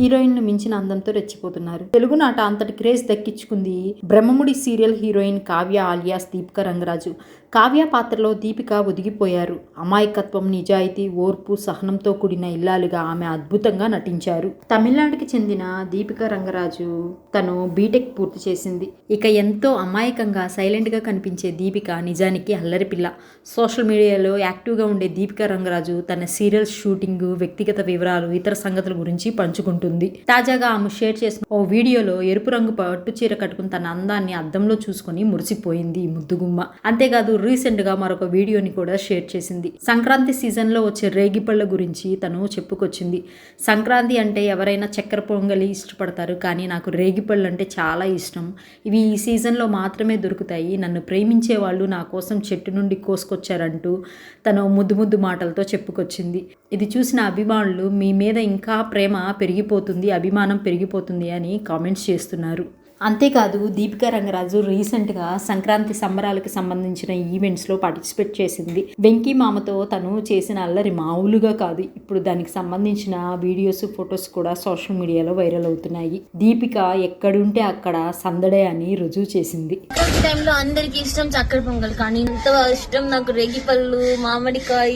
హీరోయిన్ను మించిన అందంతో రెచ్చిపోతున్నారు. తెలుగునాట అంతటి క్రేజ్ దక్కించుకుంది Brahmamudi serial heroine Kavya alias Deepika Rangaraju. Kavya పాత్రలో దీపిక ఒదిగిపోయారు. అమాయకత్వం నిజాయితీ ఓర్పు సహనంతో కూడిన ఇల్లాలుగా ఆమె అద్భుతంగా నటించారు. తమిళనాడుకి చెందిన దీపిక రంగరాజు తను బీటెక్ పూర్తి చేసింది. ఇక ఎంతో అమాయకంగా సైలెంట్గా కనిపించే దీపిక నిజానికి అల్లరిపిల్ల సోషల్ మీడియాలో యాక్టివ్గా ఉండే దీపిక రంగరాజు తన సీరియల్ షూటింగ్ వ్యక్తిగత వివరాలు ఇతర సంగతుల గురించి పంచుకుంటుంది. తాజాగా ఆమె షేర్ చేసిన ఓ వీడియోలో ఎరుపు రంగు పట్టు చీర కట్టుకుని తన అందాన్ని అద్దంలో చూసుకుని మురిసిపోయింది ముద్దుగుమ్మ. అంతేకాదు రీసెంట్గా మరొక వీడియోని కూడా షేర్ చేసింది. సంక్రాంతి సీజన్లో వచ్చే రేగిపళ్ళ గురించి తను చెప్పుకొచ్చింది. సంక్రాంతి అంటే ఎవరైనా చక్కెర పొంగలి ఇష్టపడతారు కానీ నాకు రేగిపళ్ళు అంటే చాలా ఇష్టం. ఇవి ఈ సీజన్లో మాత్రమే దొరుకుతాయి. నన్ను ప్రేమించే వాళ్ళు నా కోసం చెట్టు నుండి కోసుకొచ్చారంటూ తను ముద్దు ముద్దు మాటలతో చెప్పుకొచ్చింది. ఇది చూసిన అభిమానులు మీ మీద ఇంకా ప్రేమ పెరిగిపోతుంది అభిమానం పెరిగిపోతుంది అని కామెంట్స్ చేస్తున్నారు. అంతేకాదు దీపికా రంగరాజు రీసెంట్గా సంక్రాంతి సంబరాలకు సంబంధించిన ఈవెంట్స్లో పార్టిసిపేట్ చేసింది. వెంకీ మామతో తను చేసిన అల్లరి మామూలుగా కాదు. ఇప్పుడు దానికి సంబంధించిన వీడియోస్ ఫొటోస్ కూడా సోషల్ మీడియాలో వైరల్ అవుతున్నాయి. దీపిక ఎక్కడుంటే అక్కడ సందడే అని రుజువు చేసింది. టైంలో అందరికి ఇష్టం చక్కెర పొంగల్ కానీ ఇంత ఇష్టం నాకు రేగిపళ్ళు మామిడికాయ